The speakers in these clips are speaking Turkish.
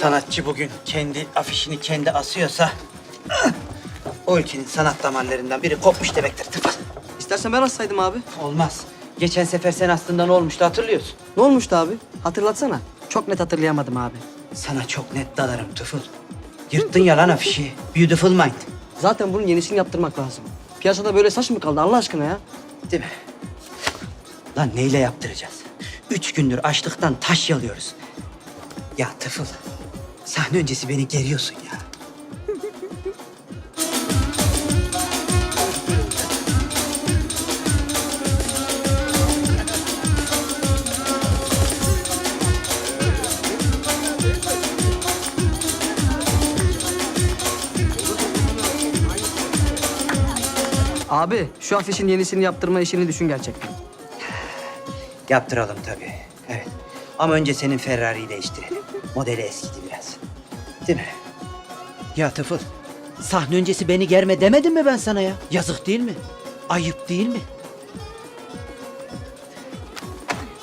Sanatçı bugün kendi afişini kendi asıyorsa... ...o ülkenin sanat damarlarından biri kopmuş demektir tıpkı. İstersen ben assaydım abi. Olmaz. Geçen sefer sen aslında ne olmuştu hatırlıyorsun. Ne olmuştu abi? Hatırlatsana. Çok net hatırlayamadım abi. Sana çok net dalarım Tıfıl. Yırttın ya lan afişi. Beautiful Mind. Zaten bunun yenisini yaptırmak lazım. Piyasada böyle saç mı kaldı Allah aşkına ya? Değil mi? Lan neyle yaptıracağız? Üç gündür açlıktan taş yalıyoruz. Ya Tıfıl, sahne öncesi beni geriyorsun ya. Abi şu afişin yenisini yaptırma işini düşün gerçekten. Yaptıralım tabii. Evet. Ama önce senin Ferrari'yi değiştirelim. Modeli eskidi biraz. Değil mi? Ya Tıfıl, sahne öncesi beni germe demedim mi ben sana ya? Yazık değil mi? Ayıp değil mi?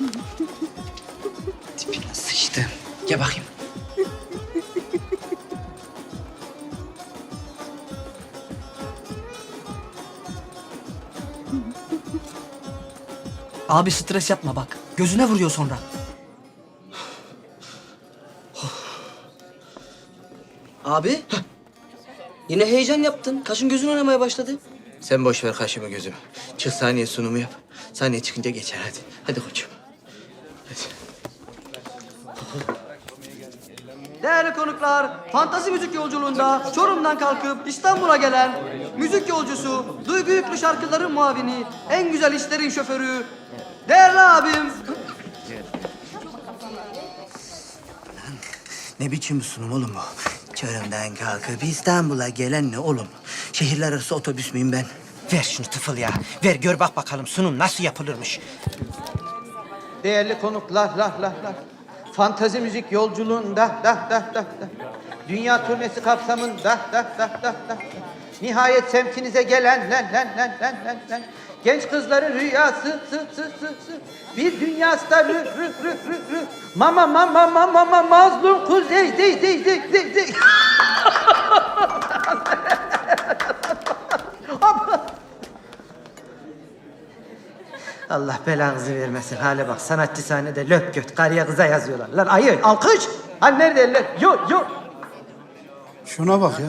Tipine sıçtım. Gel bakayım. Abi stres yapma bak. Gözüne vuruyor sonra. Abi. Yine heyecan yaptın. Kaşın gözün oynamaya başladı. Sen boş ver kaşımı gözümü. Çık saniye sunumu yap. Saniye çıkınca geçer hadi. Hadi koçum. Hadi. Değerli konuklar, fantazi müzik yolculuğunda Çorum'dan kalkıp İstanbul'a gelen müzik yolcusu, duygu yüklü şarkıların muavini, en güzel işlerin şoförü, değerli abim. Ne biçim sunum oğlum bu? Çorum'dan kalkıp İstanbul'a gelen ne oğlum? Şehirler arası otobüs müyüm ben? Ver şunu tıfıl ya. Ver gör bak bakalım sunum nasıl yapılırmış. Değerli konuklar, lah lah lah. Fantazi müzik yolculuğunda, dah dah dah dah. Dünya turnesi kapsamında, dah dah dah dah. Nihayet semtinize gelen, len len len len len len. Genç kızların rüyası, sı sı sı sı. Bir dünya starı, rü rü rü rü. Mama mama mama mama mazlum kuzey, dey dey dey dey dey. Allah belanızı vermesin. Hale bak sanatçı sahnede löp göt karıya kıza yazıyorlar. Lan ayı alkış. Ha nerede eller? Yo yo. Şuna bak ya.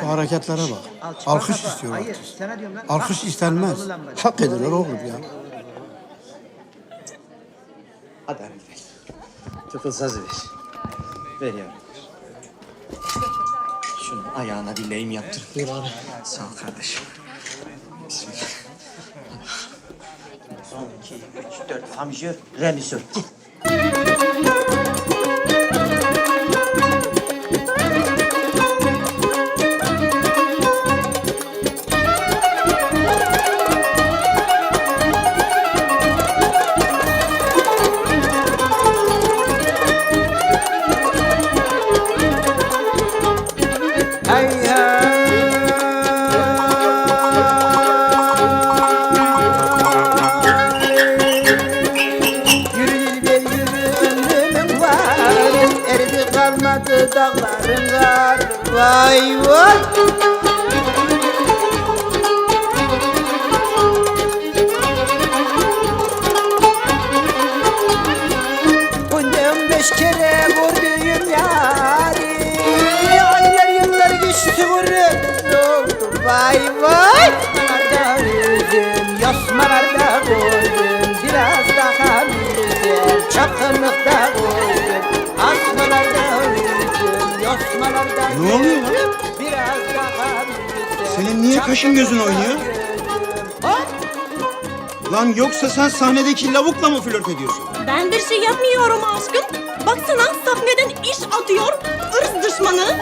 Şu hareketlere bak. Alkış istiyor Hayır, artist. sana diyorum lan. Alkış istenmez. Hak ederler oğlum ya. Hadi Hamit Bey. Tıfıl sazı ver. Ver yavrum. Şunu ayağına bir lehim yaptır. Buyur abi. Sağ ol kardeşim. Bismillah. Son iki, üç, dört, famjör, remisör. Git. Kalmadı dağların var Vay vay. Bundan beş kere vurdum yari. Aylar yıllar geçti vurdum Vay vay. Arda yüzüm Yosmalarda koydum Biraz daha güzel Çapkınlıkta koydum Ne oluyor lan? Senin niye kaşın gözün oynuyor? Lan yoksa sen sahnedeki lavukla mı flört ediyorsun? Ben bir şey yapmıyorum aşkım. Baksana sahneden iş atıyor. ırz düşmanı.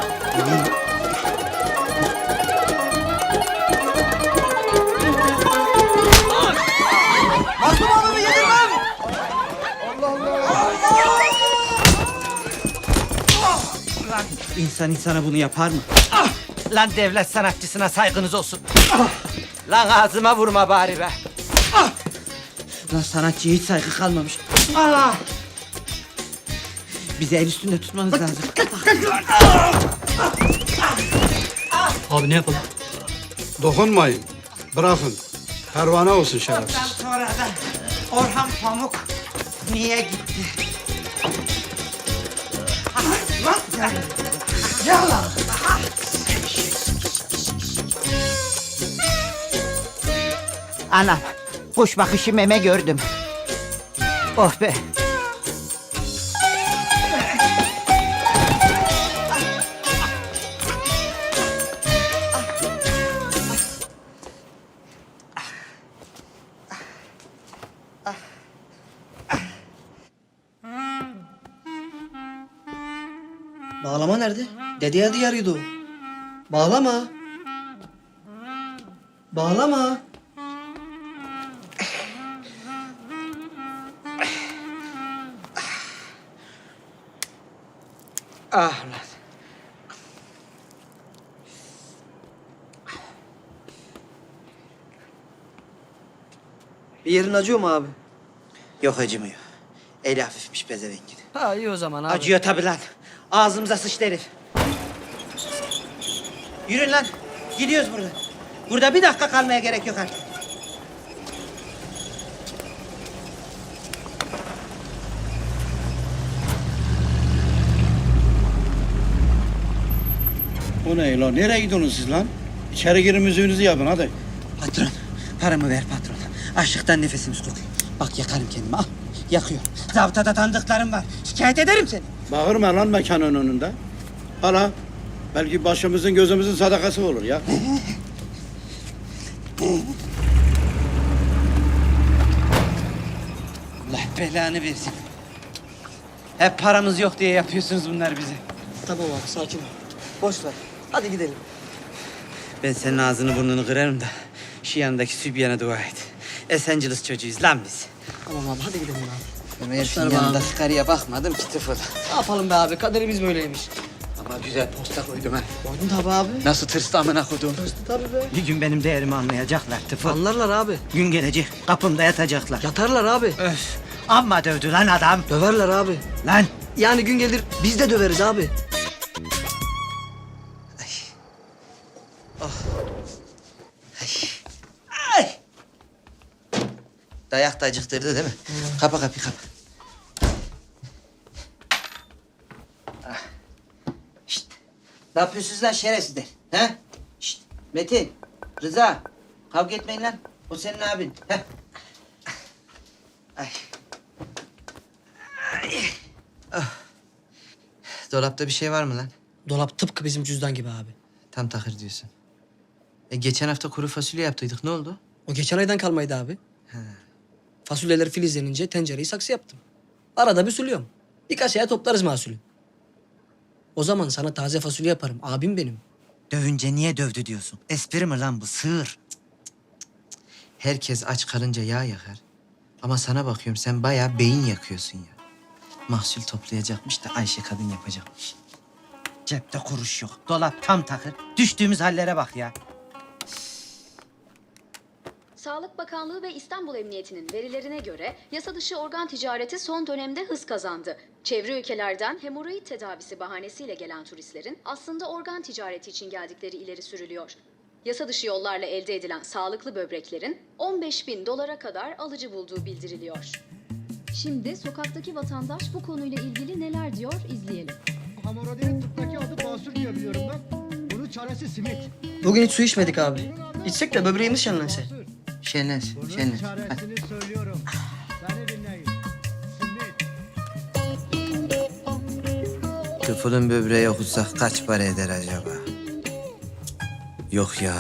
İnsan insana bunu yapar mı? Ah! Lan devlet sanatçısına saygınız olsun. Ah! Lan ağzıma vurma bari be. Ah! Lan sanatçıya hiç saygı kalmamış. Ah! Bizi el üstünde tutmanız lazım. Abi ne yapalım? Dokunmayın. Bırakın. Pervane olsun şerefsiz. Sonra da Orhan Pamuk niye gitti? Anam, kuş bakışı meme gördüm. Oh be. Bağlama nerede? Dede adı yarıyordu o. Bağlama. Bağlama. Ah lan. Bir yerin acıyor mu abi? Yok acımıyor. Eli hafifmiş pezevengin. Ha iyi o zaman abi. Acıyor tabii lan. Ağzımıza sıçtı herif. Yürün lan. Gidiyoruz buradan. Burada bir dakika kalmaya gerek yok artık. O ne lan? Nereye gidiyorsunuz siz lan? İçeri girin müziğinizi yapın hadi. Patron, paramı ver patron. Açlıktan nefesimiz kokuyor. Bak yakarım kendimi al. Yakıyorum. Zabıtada tanıdıklarım var. Şikayet ederim seni. Bağırma lan mekanın önünde. Hala. Belki başımızın gözümüzün sadakası olur ya. Allah belanı versin. Hep paramız yok diye yapıyorsunuz bunlar bize. Tamam abi sakin ol. Boş ver. Hadi gidelim. Ben senin ağzını burnunu kırarım da şu yanındaki Sübyan'a dua et. Esenciles çocuğuyuz lan biz. Tamam abi hadi gidelim abi. Ben herifin yanında sigaraya bakmadım ki tıfıl. Ne yapalım be abi? Kaderimiz böyleymiş. Ama güzel posta koydum ha. Koydun tabii abi. Nasıl tırstı amına koydum. Tabii be. Bir gün benim değerimi anlayacaklar tıfıl. Anlarlar abi. Gün gelecek kapımda yatacaklar. Yatarlar abi. Öf. Amma dövdü lan adam. Döverler abi. Lan. Yani gün gelir biz de döveriz abi. Dayak da acıktırdı değil mi? Kapa kapıyı kapa. Ah. Şşt. Ne yapıyorsunuz lan şerefsizler? He? Şşt. Metin, Rıza. Kavga etmeyin lan. O senin abin. He? Ay. Ay. Ah. Dolapta bir şey var mı lan? Dolap tıpkı bizim cüzdan gibi abi. Tam takır diyorsun. E, geçen hafta kuru fasulye yaptıydık. Ne oldu? O geçen aydan kalmaydı abi. Fasulyeler filizlenince tencereyi saksı yaptım. Arada bir suluyorum. Birkaç aya toplarız mahsulü. O zaman sana taze fasulye yaparım. Abim benim. Dövünce niye dövdü diyorsun? Espri mi lan bu? Sığır. Herkes aç kalınca yağ yakar. Ama sana bakıyorum sen bayağı beyin yakıyorsun ya. Mahsul toplayacakmış da Ayşe kadın yapacakmış. Cepte kuruş yok. Dolap tam takır. Düştüğümüz hallere bak ya. Bakanlığı ve İstanbul Emniyeti'nin verilerine göre yasa dışı organ ticareti son dönemde hız kazandı. Çevre ülkelerden hemoroid tedavisi bahanesiyle gelen turistlerin aslında organ ticareti için geldikleri ileri sürülüyor. Yasa dışı yollarla elde edilen sağlıklı böbreklerin 15 bin dolara kadar alıcı bulduğu bildiriliyor. Şimdi sokaktaki vatandaş bu konuyla ilgili neler diyor izleyelim. Hamoradinin tıptaki adı basur diye biliyorum ben. Bunun çaresi simit. Bugün hiç su içmedik abi. İçsek de böbreğimiz şenlense. Şenlensin, Bunun. Hadi. çaresini söylüyorum. Beni dinleyin. Tıfılın böbreği okutsak kaç para eder acaba? Yok ya.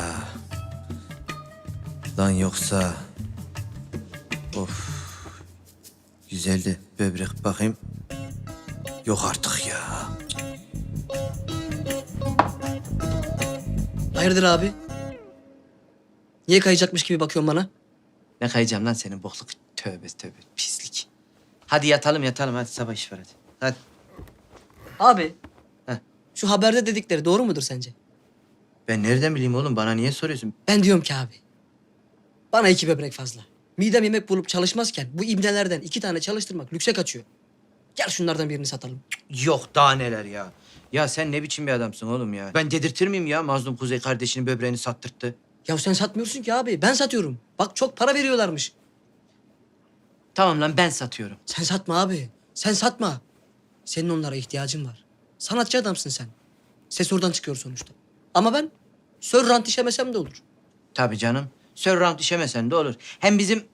Lan yoksa... Of. Güzeldi. Böbrek bakayım. Yok artık ya. Hayırdır abi? Niye kayacakmış gibi bakıyorsun bana? Ne kayacağım lan senin bokluk. Tövbe tövbe pislik. Hadi yatalım yatalım hadi sabah iş var hadi. Hadi. Abi. Heh. Şu haberde dedikleri doğru mudur sence? Ben nereden bileyim oğlum? Bana niye soruyorsun? Ben diyorum ki abi. Bana iki böbrek fazla. Midem yemek bulup çalışmazken bu ibnelerden iki tane çalıştırmak lükse kaçıyor. Gel şunlardan birini satalım. Yok daha neler ya. Ya sen ne biçim bir adamsın oğlum ya? Ben dedirtir miyim ya Mazlum Kuzey kardeşinin böbreğini sattırttı. Ya sen satmıyorsun ki abi. Ben satıyorum. Bak çok para veriyorlarmış. Tamam lan ben satıyorum. Sen satma abi. Sen satma. Senin onlara ihtiyacın var. Sanatçı adamsın sen. Ses oradan çıkıyor sonuçta. Ama ben sör rant işemesem de olur. Tabii canım. Sörrant işemesen de olur. Hem bizim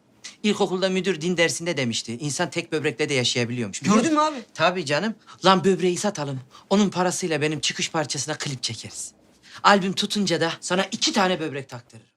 ilkokulda müdür din dersinde demişti. İnsan tek böbrekle de yaşayabiliyormuş. biliyor Gördün musun? mü abi? Tabii canım. Lan böbreği satalım. Onun parasıyla benim çıkış parçasına klip çekeriz. Albüm tutunca da sana iki tane böbrek taktırır.